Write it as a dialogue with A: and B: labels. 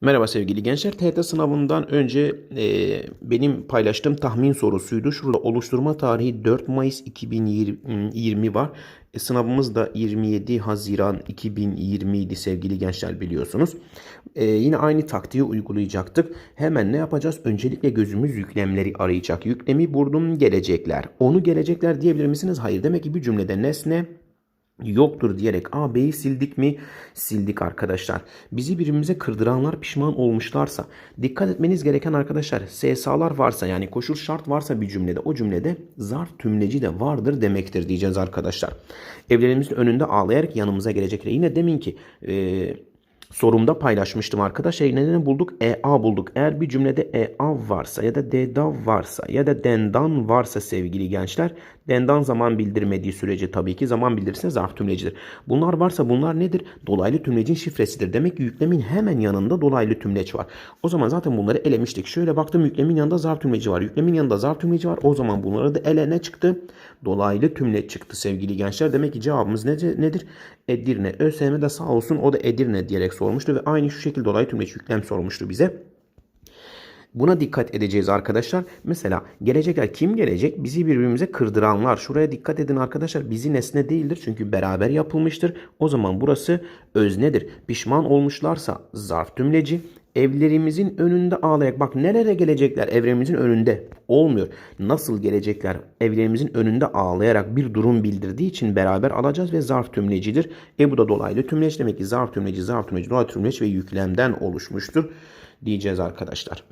A: Merhaba sevgili gençler. TYT sınavından önce e, benim paylaştığım tahmin sorusuydu. Şurada oluşturma tarihi 4 Mayıs 2020 var. E, sınavımız da 27 Haziran 2020 idi sevgili gençler biliyorsunuz. E, yine aynı taktiği uygulayacaktık. Hemen ne yapacağız? Öncelikle gözümüz yüklemleri arayacak. Yüklemi buldum gelecekler. Onu gelecekler diyebilir misiniz? Hayır. Demek ki bir cümlede nesne yoktur diyerek A, B'yi sildik mi? Sildik arkadaşlar. Bizi birbirimize kırdıranlar pişman olmuşlarsa dikkat etmeniz gereken arkadaşlar SSA'lar varsa yani koşul şart varsa bir cümlede o cümlede zarf tümleci de vardır demektir diyeceğiz arkadaşlar. Evlerimizin önünde ağlayarak yanımıza gelecekler. Yine demin ki e, sorumda paylaşmıştım arkadaşlar. Neden bulduk? EA bulduk. Eğer bir cümlede EA varsa ya da DEDA varsa ya da dendan varsa sevgili gençler dendan zaman bildirmediği sürece tabii ki zaman bildirirse zarf tümlecidir. Bunlar varsa bunlar nedir? Dolaylı tümlecin şifresidir. Demek ki yüklemin hemen yanında dolaylı tümleç var. O zaman zaten bunları elemiştik. Şöyle baktım yüklemin yanında zarf tümleci var. Yüklemin yanında zarf tümleci var. O zaman bunları da ele ne çıktı? Dolaylı tümleç çıktı sevgili gençler. Demek ki cevabımız nedir? Edirne. ÖSYM de sağ olsun o da Edirne diyerek sormuştu ve aynı şu şekilde dolaylı tümleç yüklem sormuştu bize. Buna dikkat edeceğiz arkadaşlar. Mesela gelecekler kim gelecek? Bizi birbirimize kırdıranlar. Şuraya dikkat edin arkadaşlar. Bizi nesne değildir çünkü beraber yapılmıştır. O zaman burası öznedir. Pişman olmuşlarsa zarf tümleci. Evlerimizin önünde ağlayak. Bak nereye gelecekler? Evlerimizin önünde. Olmuyor. Nasıl gelecekler? Evlerimizin önünde ağlayarak bir durum bildirdiği için beraber alacağız ve zarf tümlecidir. E bu da dolaylı tümleç. Demek ki zarf tümleci, zarf tümleci, dolaylı tümleç ve yüklemden oluşmuştur diyeceğiz arkadaşlar.